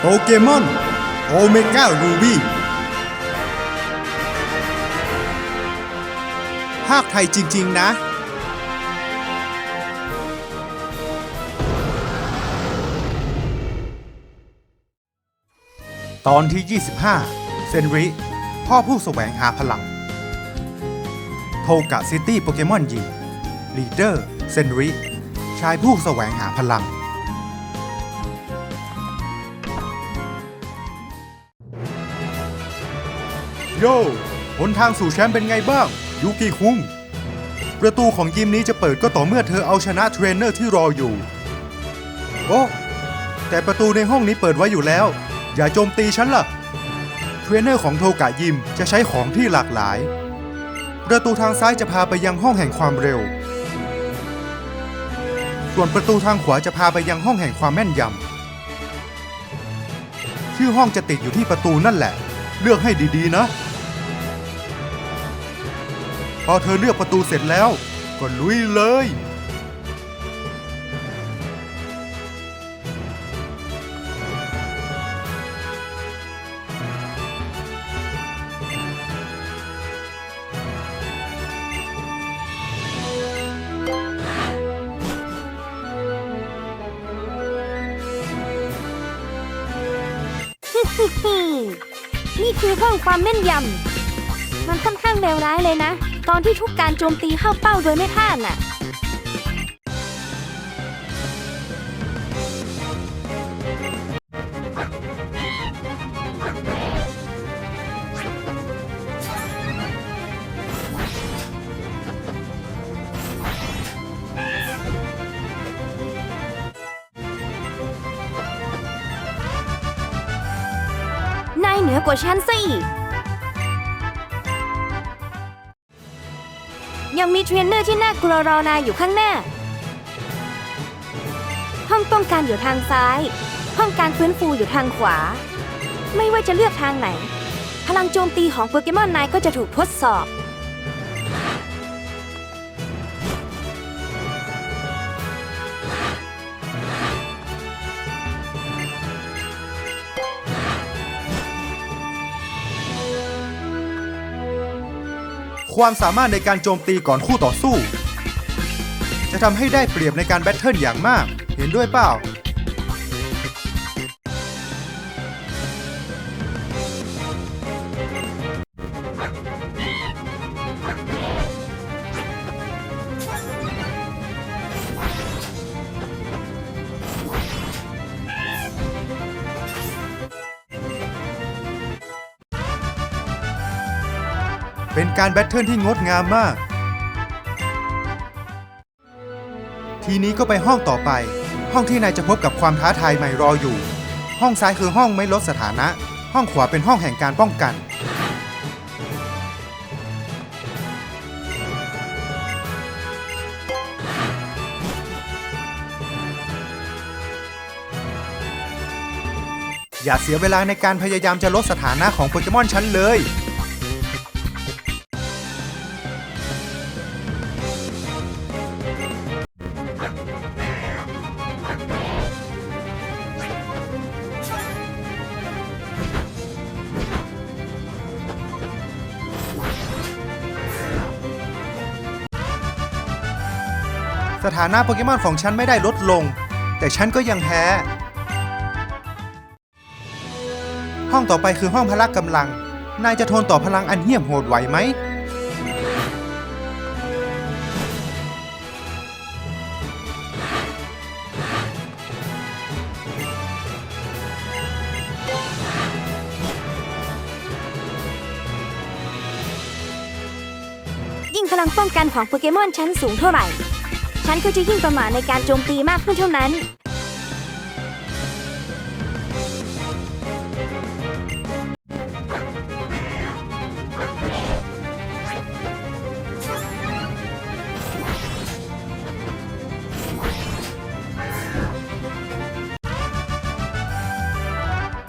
โปเกมอนโอเมก้ารูบี้ภาคไทยจริง ๆ นะ ตอนที่ 25 เซนริ พ่อผู้แสวงหาพลัง โทกะซิตี้โปเกมอนยิงลีดเดอร์ เซนริ ชายผู้แสวงหาพลัง โย่หนทางสู่แชมป์เป็นไงบ้าง ยูกิคุง ประตูของยิมนี้จะเปิดก็ต่อเมื่อเธอเอาชนะเทรนเนอร์ที่รออยู่ โอ้แต่ประตูในห้องนี้เปิดไว้อยู่แล้ว อย่าโจมตีฉันล่ะ เทรนเนอร์ของโทกะยิมจะใช้ของที่หลากหลาย ประตูทางซ้ายจะพาไปยังห้องแห่งความเร็ว ส่วนประตูทางขวาจะพาไปยังห้องแห่งความแม่นยำชื่อห้องจะติดอยู่ที่ประตูนั่นแหละ เลือกให้ดีๆนะ พอเธอเลือกประตูเสร็จแล้ว ก็ลุยเลย นี่คือห้องความแม่นยำางเลวร้ายเลยนะ ตอนที่ทุกการโจมตีเข้าเป้าโดยไม่พลาดน่ะ นายเหนือกว่าฉันซะอีก ยังมีเทรนเนอร์ที่น่ากลัวรอนายอยู่ข้างหน้า ห้องป้องกันอยู่ทางซ้าย ห้องการฟื้นฟูอยู่ทางขวา ไม่ว่าจะเลือกทางไหน พลังโจมตีของโปเกมอนนายก็จะถูกทดสอบ ความสามารถในการโจมตีก่อนคู่ต่อสู้ จะทำให้ได้เปรียบในการแบทเทิลอย่างมาก เห็นด้วยเปล่า เป็นการแบทเทิลที่งดงามมาก ทีนี้ก็ไปห้องต่อไป ห้องที่นายจะพบกับความท้าทายใหม่รออยู่ ห้องซ้ายคือห้องไม่ลดสถานะ ห้องขวาเป็นห้องแห่งการป้องกัน อย่าเสียเวลาในการพยายามจะลดสถานะของโปเกมอนฉันเลย สถานะโปเกมอนของฉันไม่ได้ลดลง แต่ฉันก็ยังแพ้ ห้องต่อไปคือห้องพละกำลัง นายจะทนต่อพลังอันเหี้ยมโหดไหวไหมยิ่งพลังป้องกันของโปเกมอนชั้นสูงเท่าไหร่ ฉันก็จะยิ่งประมาทในการโจมตีมากขึ้นเท่านั้น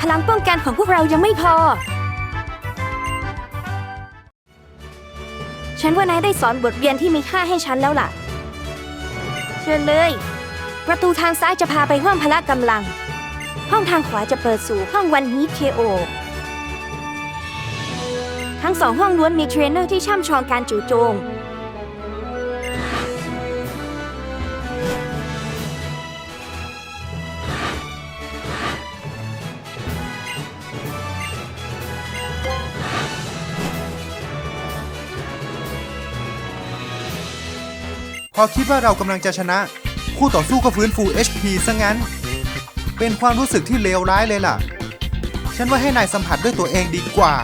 พลังป้องกันของพวกเรายังไม่พอ ฉันว่านายได้สอนบทเรียนที่มีค่าให้ฉันแล้วล่ะ เชิญเลย ประตูทางซ้ายจะพาไปห้องพละกำลัง ห้องทางขวาจะเปิดสู่ห้องวันฮีทเคโอ ทั้งสองห้องล้วนมีเทรนเนอร์ที่ช่ำชองการจู่โจม อคิดว่าเรากำลังจะชนะ คู่ต่อสู้ก็ฟื้นฟู HP ซะงั้น เป็นความรู้สึกที่เลวร้ายเลยล่ะ ฉันว่าให้นายสัมผัสด้วยตัวเองดีกว่า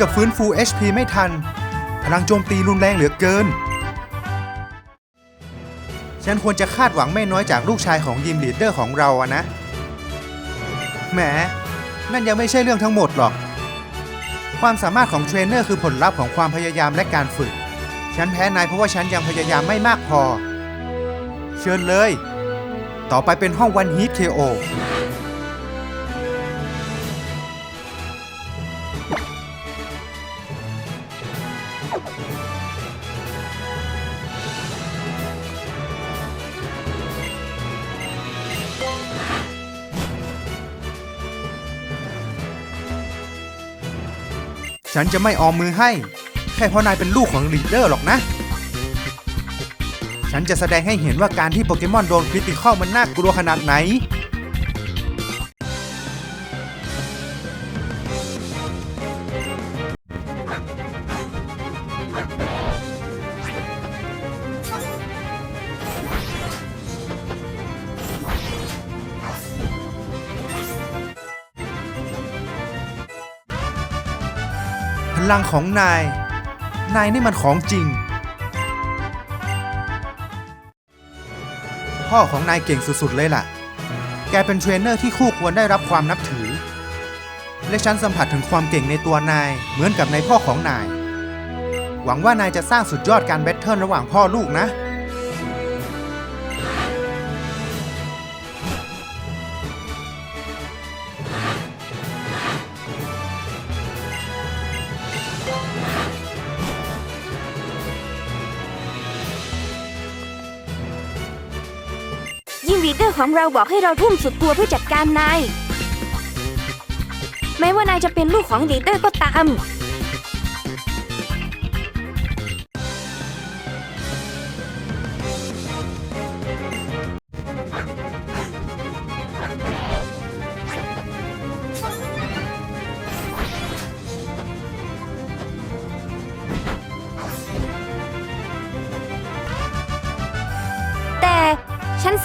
กับฟื้นฟู HP ไม่ทัน พลังโจมตีรุนแรงเหลือเกิน ฉันควรจะคาดหวังไม่น้อยจากลูกชายของยิมลีดเดอร์ของเราอะนะ แหม นั่นยังไม่ใช่เรื่องทั้งหมดหรอก ความสามารถของเทรนเนอร์คือผลลัพธ์ของความพยายามและการฝึก ฉันแพ้นายเพราะว่าฉันยังพยายามไม่มากพอ เชิญเลย ต่อไปเป็นห้องวันฮีทเคโอ ฉันจะไม่ออมมือให้ แค่เพราะนายเป็นลูกของลีดเดอร์หรอกนะ ฉันจะแสดงให้เห็นว่าการที่โปเกมอนโดนคริติคอลมันน่ากลัวขนาดไหน ลังของนาย นายนี่มันของจริง พ่อของนายเก่งสุดๆเลยล่ะ แกเป็นเทรนเนอร์ที่คู่ควรได้รับความนับถือ และฉันสัมผัสถึงความเก่งในตัวนายเหมือนกับในพ่อของนาย หวังว่านายจะสร้างสุดยอดการแบทเทิลระหว่างพ่อลูกนะ ของเราบอกให้เราทุ่มสุดตัวเพื่อจัดการนาย แม้ว่านายจะเป็นลูกของดีเตอร์ก็ตาม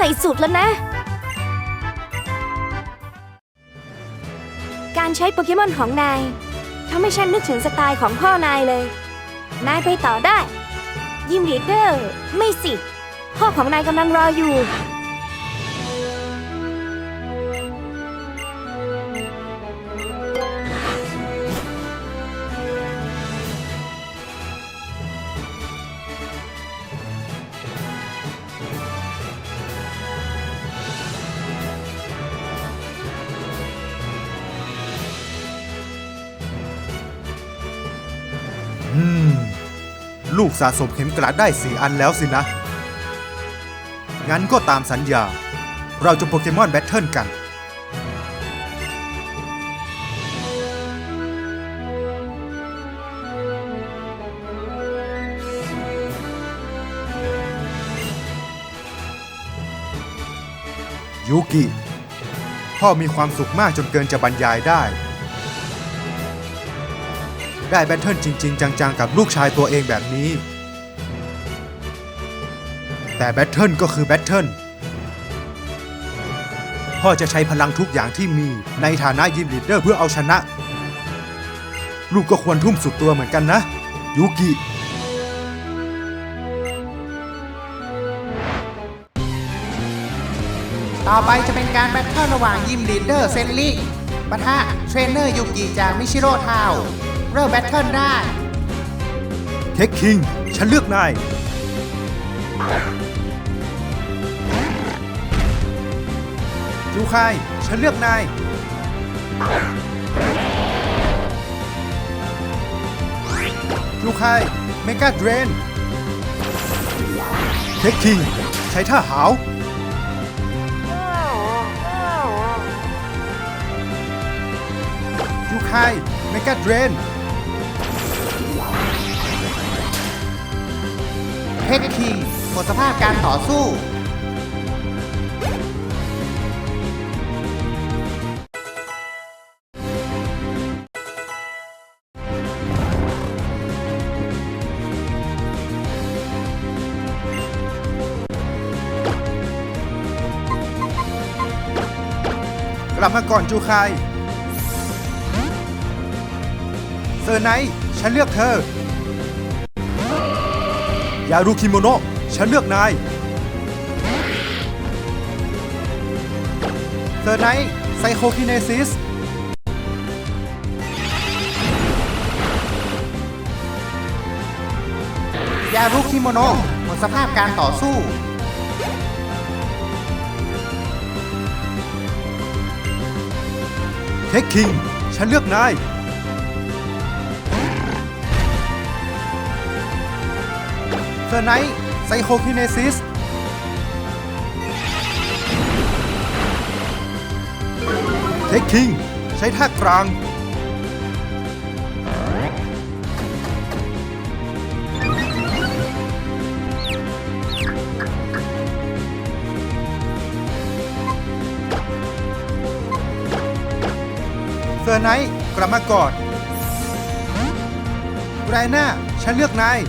ใส่สุดแล้วนะ การใช้โปเกมอนของนายทำให้ฉันนึกถึงสไตล์ของพ่อนายเลย นายไปต่อได้ ยิมลีเดอร์ ไม่สิ พ่อของนายกำลังรออยู่ ลูกสะสมเข็มกลัดได้สี่อันแล้วสินะ งั้นก็ตามสัญญา เราจะโปเกมอนแบทเทิลกัน ยูกิ พ่อมีความสุขมากจนเกินจะบรรยายได้ ได้แบทเทิลจริง ๆ จังๆ กับลูกชายตัวเองแบบนี้ แต่แบทเทิลก็คือแบทเทิลพ่อจะใช้พลังทุกอย่างที่มีในฐานะยิมลีดเดอร์เพื่อเอาชนะ ลูกก็ควรทุ่มสุดตัวเหมือนกันนะ ยูกิ ต่อไปจะเป็นการแบทเทิลระหว่างยิมลีดเดอร์เซนลิปะทะเทรนเนอร์ยุกิจากมิชิโร่ทาวน์ เริ่มแบทเทิลได้ เทคคิง ฉันเลือกนาย จูคาย ฉันเลือกนาย จูคาย เมกาเดรน เทคคิง ใช้ท่าหาว จูคาย เมกาเดรน เทคคิงหมดสภาพการต่อสู้ กลับมาก่อนจูคายเซอร์ไนท์ฉันเลือกเธอ ยารุคิโมโนะฉันเลือกนาย เซอร์ไนท์ไซโคคิเนซิส ยารุคิโมโนะหมดสภาพการต่อสู้ เทคคิง ฉันเลือกนาย เซอร์ไนท์ไซโคคิเนซิสเทคคิง ใช้ท่ากลางเซอร์ไนท์กลับมาก่อนไรน่าฉันเลือกนาย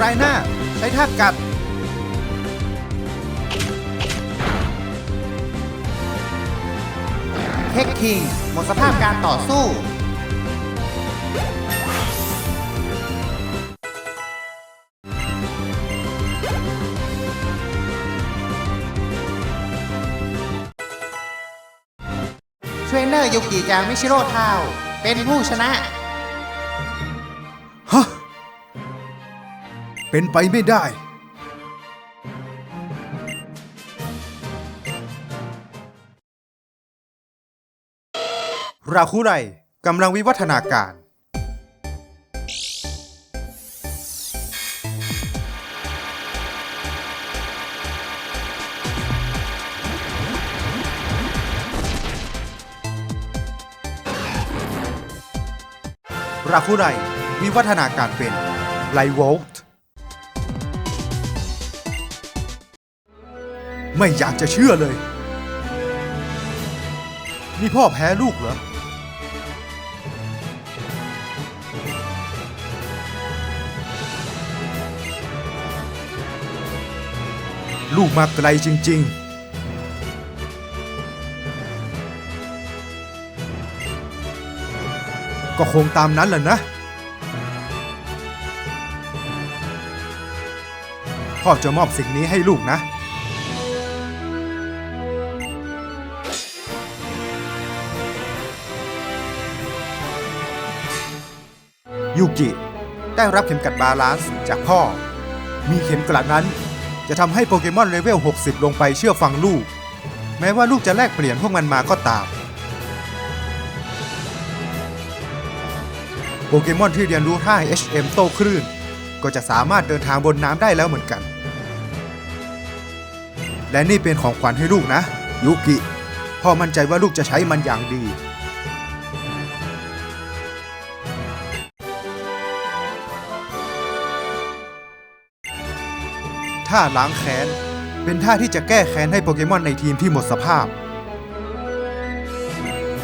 ไรน่าใช้ท่ากัด เทคคิง หมดสภาพการต่อสู้เทรนเนอร์ยุกิจากมิชิโร่ทาว เป็นผู้ชนะ เป็นไปไม่ได้ ราคุไรกำลังวิวัฒนาการ ราคุไรวิวัฒนาการเป็นไลโวลต์ ไม่อยากจะเชื่อเลย นี่พ่อแพ้ลูกเหรอ ลูกมาไกลจริง ๆก็คงตามนั้นแหละนะ พ่อจะมอบสิ่งนี้ให้ลูกนะ ยูกิ ได้รับเข็มกัดบาลานซ์จากพ่อ มีเข็มกลัดนั้น จะทำให้โปเกมอนเลเวล 60 ลงไปเชื่อฟังลูก แม้ว่าลูกจะแลกเปลี่ยนพวกมันมาก็ตาม โปเกมอนที่เรียนรู้ท่า HM โต้คลื่น ก็จะสามารถเดินทางบนน้ำได้แล้วเหมือนกัน และนี่เป็นของขวัญให้ลูกนะยูกิ พ่อมั่นใจว่าลูกจะใช้มันอย่างดี ท่าล้างแค้น เป็นท่าที่จะแก้แค้นให้โปเกมอนในทีมที่หมดสภาพ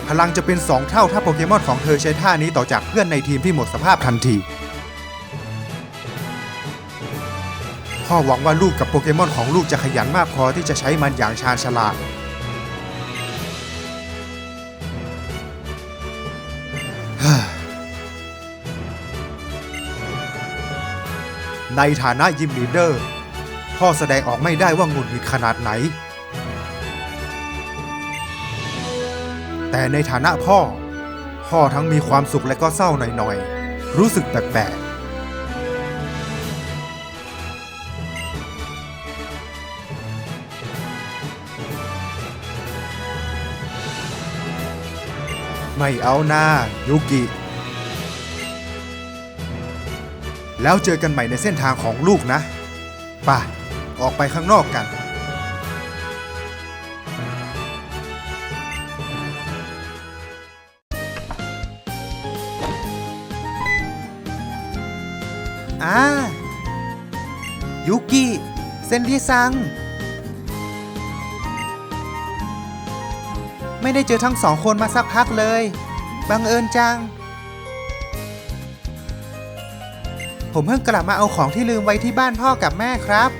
พลังจะเป็น 2 เท่าถ้าโปเกมอนของเธอใช้ท่านี้ต่อจากเพื่อนในทีมที่หมดสภาพทันทีพ่อหวังว่าลูกกับโปเกมอนของลูกจะขยันมากพอที่จะใช้มันอย่างชาญฉลาด ในฐานะยิมลีเดอร์ พ่อแสดงออกไม่ได้ว่าหงุดหงิดขนาดไหน แต่ในฐานะพ่อ พ่อทั้งมีความสุขและก็เศร้าหน่อยๆ รู้สึกแปลกๆ ไม่เอาหน้ายุกิ แล้วเจอกันใหม่ในเส้นทางของลูกนะป่ะ ออกไปข้างนอกกัน อ่า ยุกิ เซนริซัง ไม่ได้เจอทั้งสองคนมาสักพักเลย บังเอิญจัง ผมเพิ่งกลับมาเอาของที่ลืมไว้ที่บ้านพ่อกับแม่ครับ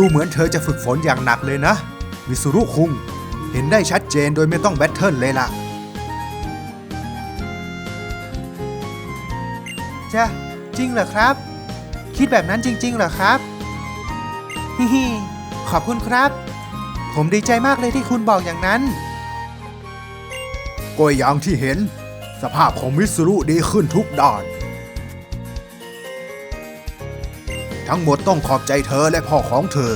ดูเหมือนเธอจะฝึกฝนอย่างหนักเลยนะ มิสุรุคุง เห็นได้ชัดเจนโดยไม่ต้องแบทเทิลเลยล่ะจะจริงเหรอครับ คิดแบบนั้นจริง ๆ เหรอครับฮิฮิขอบคุณครับ ผมดีใจมากเลยที่คุณบอกอย่างนั้น ก็อย่างที่เห็น สภาพของมิสุรุดีขึ้นทุกด้าน ทั้งหมดต้องขอบใจเธอและพ่อของเธอ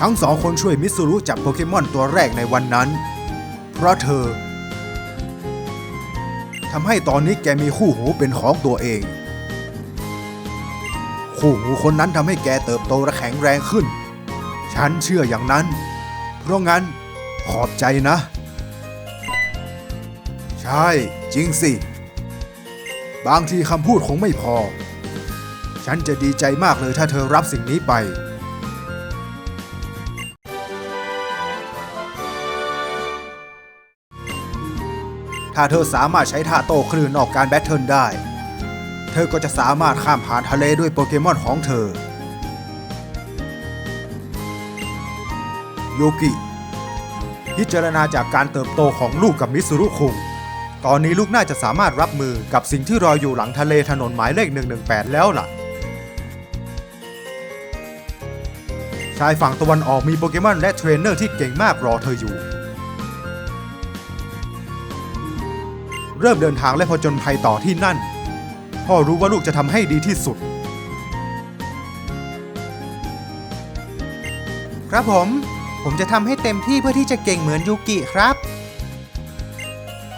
ทั้งสองคนช่วยมิสุรุจับโปเกมอนตัวแรกในวันนั้น เพราะเธอทำให้ตอนนี้แกมีคู่หูเป็นของตัวเอง คู่หูคนนั้นทำให้แกเติบโตและแข็งแรงขึ้น ฉันเชื่ออย่างนั้น เพราะงั้นขอบใจนะ ใช่ จริงสิ บางทีคำพูดคงไม่พอ ฉันจะดีใจมากเลยถ้าเธอรับสิ่งนี้ไป ถ้าเธอสามารถใช้ท่าโต้คลื่นนอกการแบทเทิลได้ เธอก็จะสามารถข้ามผ่านทะเลด้วยโปเกมอนของเธอ โยกิ พิจารณาจากการเติบโตของลูกกับมิสุรุคุง ตอนนี้ลูกน่าจะสามารถรับมือกับสิ่งที่รออยู่หลังทะเลถนนหมายเลข 118 แล้วล่ะ ชายฝั่งตะวันออกมีโปเกมอนและเทรนเนอร์ที่เก่งมากรอเธออยู่ เริ่มเดินทางและผจญภัยต่อที่นั่น พ่อรู้ว่าลูกจะทำให้ดีที่สุด ครับผม ผมจะทำให้เต็มที่เพื่อที่จะเก่งเหมือนยูกิครับ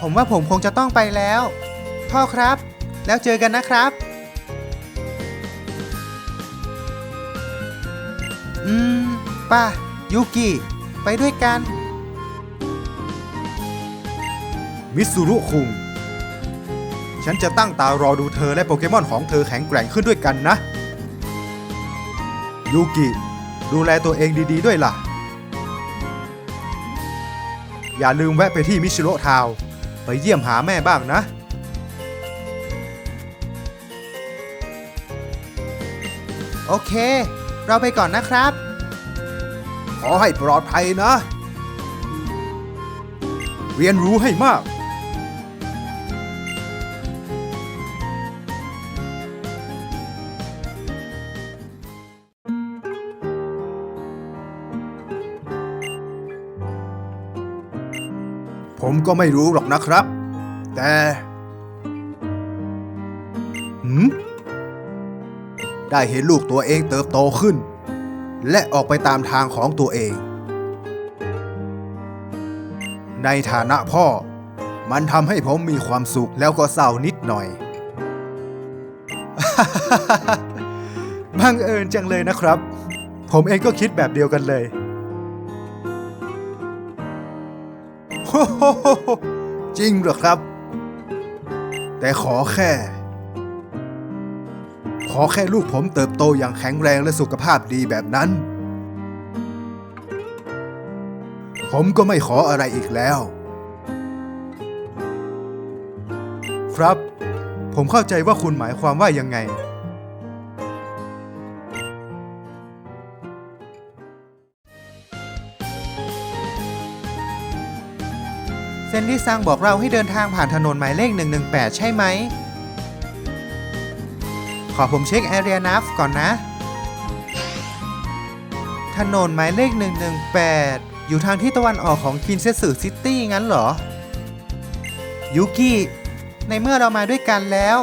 ผมว่าผมคงจะต้องไปแล้ว พ่อครับ แล้วเจอกันนะครับ อืมป่ะยูกิ ไปด้วยกัน มิสุรุคุง ฉันจะตั้งตารอดูเธอและโปเกมอนของเธอแข็งแกร่งขึ้นด้วยกันนะ ยูกิ ดูแลตัวเองดีๆด้วยล่ะ อย่าลืมแวะไปที่มิชิโรทาวน์ ไปเยี่ยมหาแม่บ้างนะ โอเค เราไปก่อนนะครับ ขอให้ปลอดภัยนะ เรียนรู้ให้มาก ผมก็ไม่รู้หรอกนะครับ แต่หืมได้เห็นลูกตัวเองเติบโตขึ้น และออกไปตามทางของตัวเอง ในฐานะพ่อ มันทำให้ผมมีความสุขแล้วก็เศร้านิดหน่อย บังเอิญจังเลยนะครับ ผมเองก็คิดแบบเดียวกันเลย จริงเหรอครับ แต่ขอแค่ ขอแค่ลูกผมเติบโตอย่างแข็งแรงและสุขภาพดีแบบนั้น ผมก็ไม่ขออะไรอีกแล้ว ครับ ผมเข้าใจว่าคุณหมายความว่ายังไง นดี้ซังบอกเราให้เดินทางผ่านถนนหมายเลข 118 ใช่ไหม ขอผมเช็คแอเรียนัฟก่อนนะ ถนนหมายเลข 118 อยู่ทางที่ตะวันออกของคินเซสึซิตี้งั้นเหรอ ยูกิในเมื่อเรามาด้วยกันแล้ว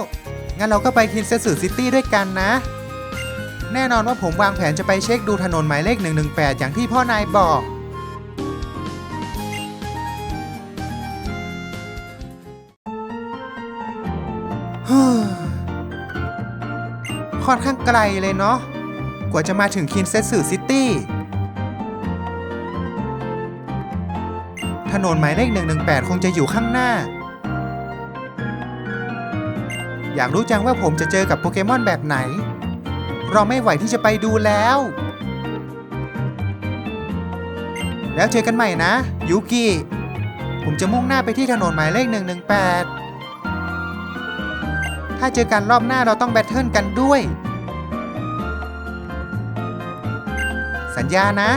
งั้นเราก็ไปคินเซสึซิตี้ด้วยกันนะ แน่นอนว่าผมวางแผนจะไปเช็คดูถนนหมายเลข 118 อย่างที่พ่อนายบอก ค่อนข้างไกลเลยเนาะ กว่าจะมาถึงคินเซสึซิตี้ ถนนหมายเลข 118 คงจะอยู่ข้างหน้า อยากรู้จังว่าผมจะเจอกับโปเกมอนแบบไหน เราไม่ไหวที่จะไปดูแล้ว แล้วเจอกันใหม่นะ ยูกิ ผมจะมุ่งหน้าไปที่ถนนหมายเลข 118 ถ้าเจอกันรอบหน้าเราต้องแบทเทิลกันด้วย สัญญานะ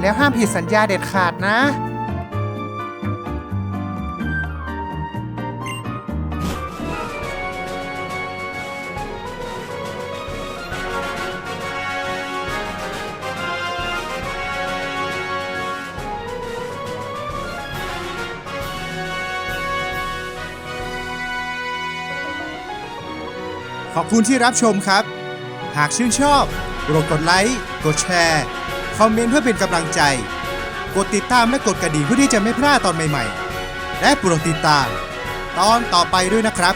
แล้วห้ามผิดสัญญาเด็ดขาดนะ อบคุณที่รับชมครับ หากชื่นชอบโปรดกดไลค์กดแชร์คอมเมนต์เพื่อเป็นกำลังใจ กดติดตามและกดกระดิ่งเพื่อที่จะไม่พลาดตอนใหม่ๆ และโปรดติดตาม ตอนต่อไปด้วยนะครับ